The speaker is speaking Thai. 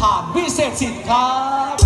ผ่านวิเศษสิทธิ์ครับ